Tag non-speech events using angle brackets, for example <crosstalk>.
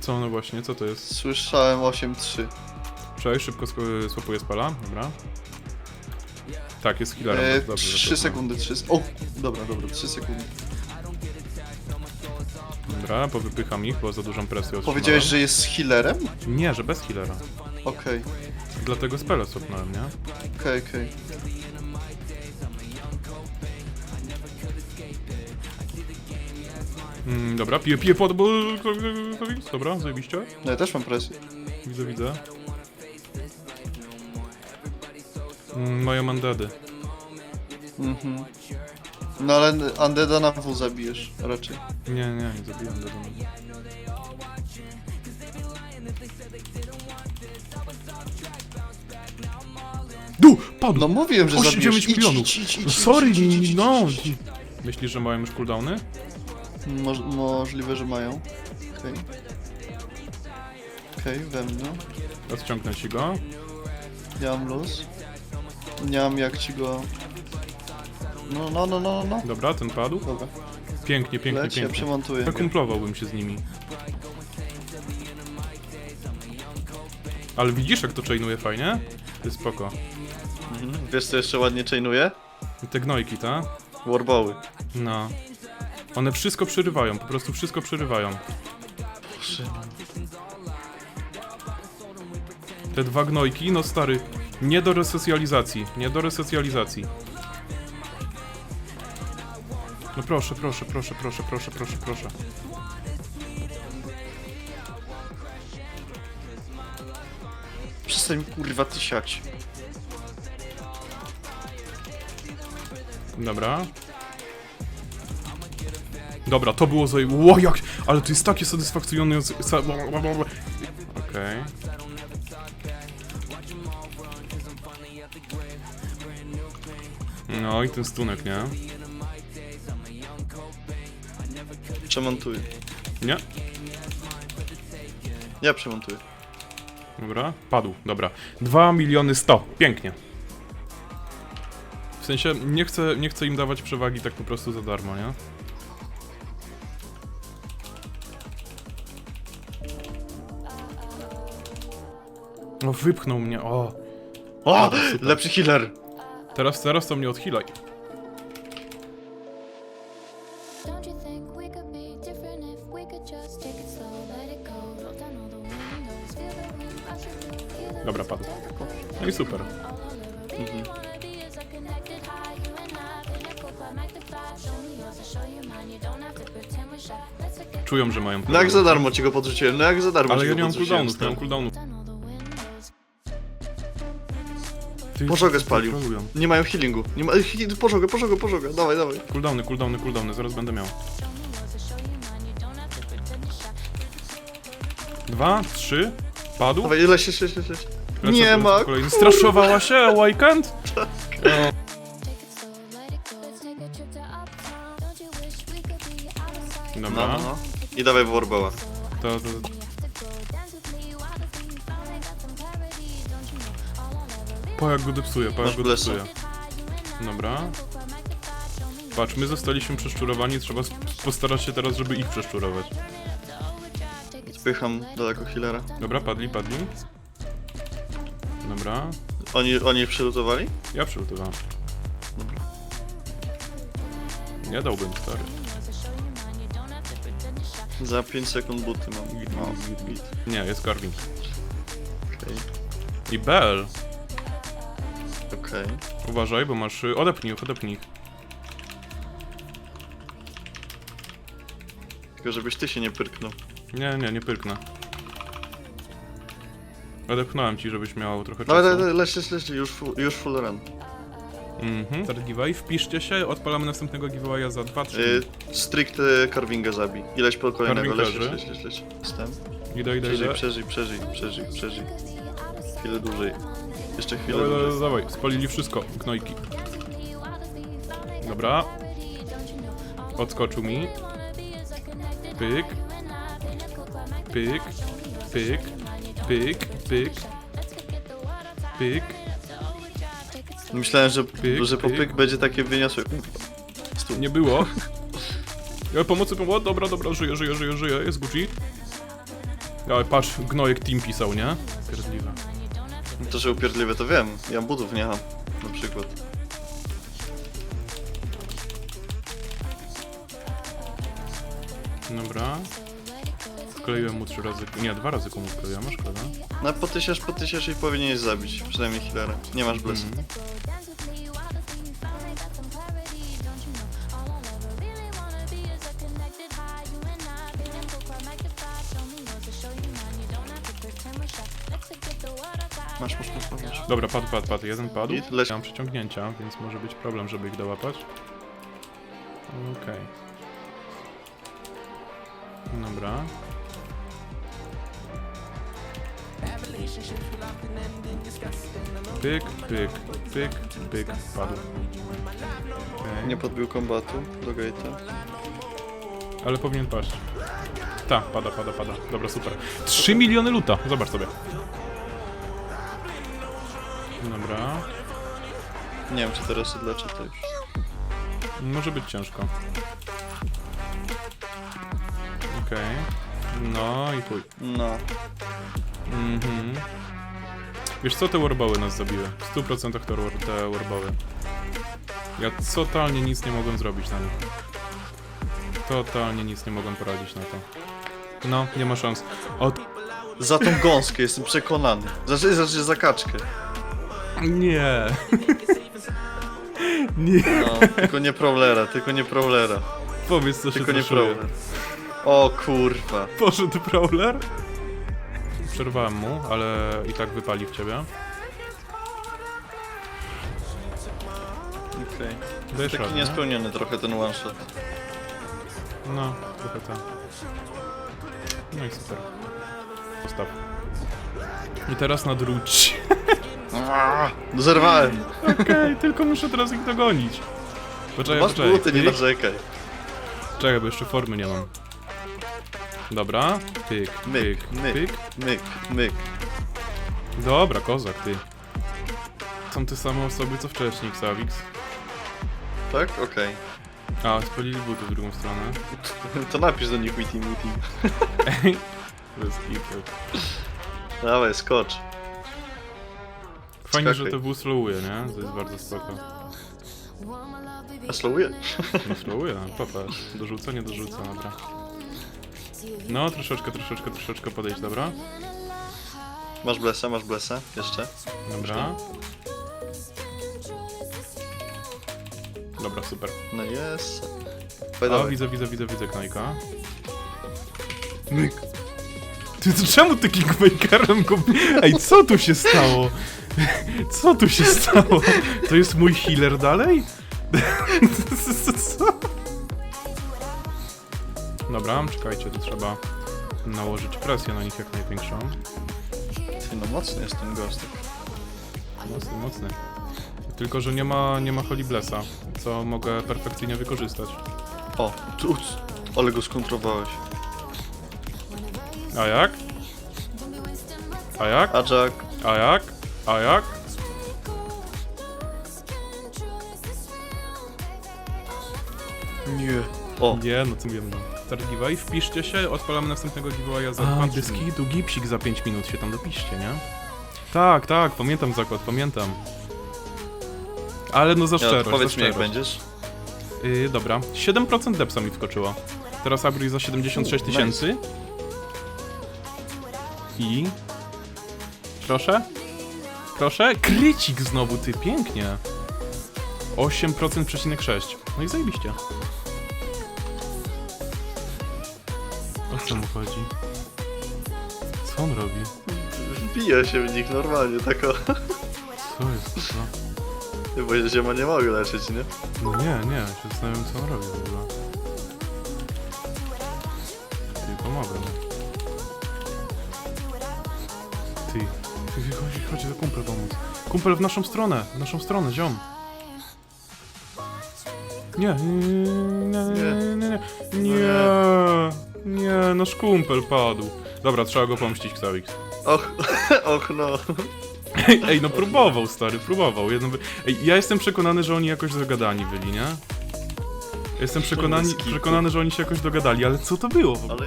Co no właśnie, co to jest? Słyszałem 8-3. Cześć, szybko sk- spala, dobra. Tak, jest healerem. E, bardzo dobrze, że 3 to- sekundy, 3 O, dobra, dobra, 3 sekundy. Dobra, powypycham ich, bo za dużą presję otrzymałem. Powiedziałeś, że jest healerem? Nie, że bez healera. Okej, Dlatego spele swapnąłem, nie? okej, okej. Mm, dobra, piję, piję pod... bo- Dobra, zajebiście. No ja też mam presję. Widzę, widzę. Mm, mają mandady. Mhm. No ale Undeada na W zabijesz raczej. Nie, nie, nie zabijam do domu. Du! Padł! No mówiłem, że zabijesz. 9 Idź, milionów. idź, idź, idź, idź, sorry, idź, idź, idź, no. idź. Myślisz, że mają już cooldowny? Moż, możliwe, że mają. Okej. Okej, we mnie. Odciągnę ci go. Ja mam luz. Nie mam jak ci go... No, no, no, no, no. Dobra, ten padł. Dobra, Pięknie, pięknie, leć, ja pięknie. przemontuję. Zakumplowałbym się z nimi. Ale widzisz, jak to chainuje fajnie? To jest spoko. Mhm. Wiesz co jeszcze ładnie chainuje? I te gnojki, ta? Warboły. No. One wszystko przerywają, po prostu wszystko przerywają. Te dwa gnojki, no stary, nie do resocjalizacji, nie do resocjalizacji. No proszę, proszę, proszę, proszę, proszę, proszę, proszę. Przestań kurwa tysiać. Dobra. Dobra, to było zaje... Ło, jak... Ale to jest takie satysfakcjonujące... sa- Okej. No i ten stunek, nie? Przemontuję. Nie? Ja przemontuję. Dobra, padł, dobra. 2 miliony 100, pięknie. W sensie, nie chcę, nie chcę im dawać przewagi tak po prostu za darmo, nie? O, wypchnął mnie, o. O! super. Lepszy healer! Teraz, teraz to mnie odchilaj. Don't you think we could be different if we could just take it slow, let it go, roll down all the windows, feel the wind rushing through, hear the Dobra, padł. No i super. Czują, że mają No jak za darmo ci go podrzuciłem, no jak za darmo Ale ci ja go nie mam podrzuciłem. cooldownów, nie mam cooldownów. Pożogę spalił. trolują. Nie mają healingu. Nie ma... he- Pożogę, pożogę, pożogę. Dawaj, dawaj. Cooldowny, cooldowny, cooldowny, zaraz będę miał. Dwa, trzy, padł. Dawaj, leć, leć, leć, leć. leć. Lecę, Nie ma. kolei. Straszowała się, Weekend? Take it slow, let it go. Let's take a trip to uptown. Don't you wish we could be out of sight? No, Dobra, no, no. I dawaj w to, to Po jak go depsuje, po jak Masz go depsuje. Dobra. Patrz, my zostaliśmy przeszczurowani, trzeba sp- postarać się teraz, żeby ich przeszczurować. Spycham daleko healera. Dobra, padli, padli. Dobra, Oni, oni przylutowali? ja przygotowałem. Nie dałbym, stary. Za 5 sekund buty mam. Git, No, git, git. Nie, jest Garvin. okej. I Bell. Okej. Uważaj, bo masz... y, Odepnij ich, odepnij ich. Tylko żebyś ty się nie pyrknął. Nie, nie, nie pyrknę. Odepchnąłem ci, żebyś miał trochę Dawaj, czasu. dawaj, dawaj, leć, leć, leć, już, full- już full run. Mhm. Start giveaway, wpiszcie się, odpalamy następnego giveawaya za 2-3 Y, stricte carvinga zabij. I leć po kolejnego, leć, Carving leć, leć, leć, leć. Wstęp. Idę, idę, Przeżyj, idę. przeżyj, przeżyj, przeżyj, przeżyj. Chwilę dłużej. Jeszcze chwilę Dawaj, spalili wszystko, gnojki. Dobra. Odskoczył mi. Pyk. Pyk. Pyk. Pyk. Pyk. Pyk. Myślałem, że, Pyk, że po pyk. pyk będzie takie wyniosłe. Stół. Nie było. Ja pomocy pomocy. Dobra, dobra, żyję, żyję, żyję, żyję. Jest Gucci. Ale patrz, gnojek team pisał, nie? Pierdliwe. To, że upierdliwe to wiem. Ja budów nie mam. Na przykład. Dobra. Wkleiłem mu trzy razy... Nie, dwa razy komu wkleiłem, a szkoda. No potysiasz, potysiasz i powinieneś zabić. Przynajmniej healera. Nie masz blesy. Mhm. Masz, masz, masz, masz, masz. Dobra, padł, padł, padł. Jeden padł. Git, leć. Ja mam przyciągnięcia, więc może być problem, żeby ich dołapać. Okej. Dobra. Pyk, pyk, pyk, pyk, padł. Okej. Nie podbił kombatu do gate'a. Ale powinien paść. Ta, pada, pada, pada. Dobra, super. 3 miliony luta, zobacz sobie. Dobra. Nie wiem, czy teraz odleczę to już. Może być ciężko. Okej. No i chuj. No. Mhm. Wiesz co, te warboły nas zabiły. W 100% te, war- te warboły. Ja totalnie nic nie mogłem zrobić na nich. Totalnie nic nie mogłem poradzić na to. No, nie ma szans. O, Za tą gąskę jestem przekonany. Znaczy, znaczy za kaczkę. Nie. <laughs> nie. No, tylko nie prowlera, tylko nie prowlera. Powiedz co się Tylko nie zaszuje. prowler. O kurwa. Poszedł Prowler? Przerwałem mu, ale i tak wypali w ciebie. Okej. Dajesz Taki radę, nie? niespełniony trochę ten one shot. No, trochę tak. No i super. Postaw. I teraz No zerwałem. Okej, tylko muszę teraz ich dogonić. Poczekaj, Masz poczekaj. buty, nie Pyk. narzekaj. Czekaj, bo jeszcze formy nie mam. Dobra, pyk, Myk, pyk, myk. pyk. Myk, myk. Dobra, kozak, ty. Są te same osoby co wcześniej, Xavix. Tak? Okej. A, spalili buty w drugą stronę. To napisz do nich meeting, meeting. Jest hit. Dawaj, skocz. Fajnie, że to W slowuje, nie? To jest bardzo spoko. A slowuje? No slowuje, popatrz. Dorzucę, nie dorzucę, dobra. No, troszeczkę, troszeczkę, troszeczkę podejść, dobra? Masz blesa, masz blesa. Jeszcze. Dobra. Dobra, super. No jest. O, Fajnie. widzę, widzę, widzę, widzę knajka. Myk. Ty, to czemu ty Kingmakerem go... Ej, co tu się stało? <laughs> Co tu się stało? To jest mój healer dalej? Co? <laughs> Dobra, czekajcie, tu trzeba nałożyć presję na nich jak największą. Ty, no mocny jest ten gostek. Mocny, mocny. Tylko, że nie ma, nie ma Holy Blessa, co mogę perfekcyjnie wykorzystać. O, tu, ale go skontrowałeś. A jak? A jak? A Jack, A jak? A jak? nie. O, Nie, no co mówię, no. Start giveaway, wpiszcie się, odpalamy następnego giveawaya za A, 2 bez kitu, gipsik za 5 minut się tam dopiszcie, nie? Tak, tak, pamiętam zakład, pamiętam. Ale no za ja, szczerość, za powiedz mi jak szczerość. będziesz. Yy, dobra, 7% depsa mi wskoczyło. Teraz upgrade za 76 U, tysięcy. I... Proszę? Proszę? Krycik znowu, ty, pięknie. 8% przecinek 6. No i zajebiście. O co mu chodzi? Co on robi? Wbija się w nich normalnie, tak o. Co jest? No, Bo ziema nie mogę leczyć, nie? no nie, nie, ja się zastanawiam co on robi w ogóle. Ty, pomogę mu. Kumpel pomóc. Kumpel w naszą stronę, w naszą stronę, ziom. Nie, nie, nie, nie, nie, nie, nie, no nasz kumpel padł. Dobra, trzeba go pomścić, Xavix. Och, <laughs> och no. Ej, no próbował, stary, próbował. Jedno ej, ja jestem przekonany, że oni jakoś dogadani byli, nie? Jestem przekonani, przekonany, że oni się jakoś dogadali, ale co to było w ogóle?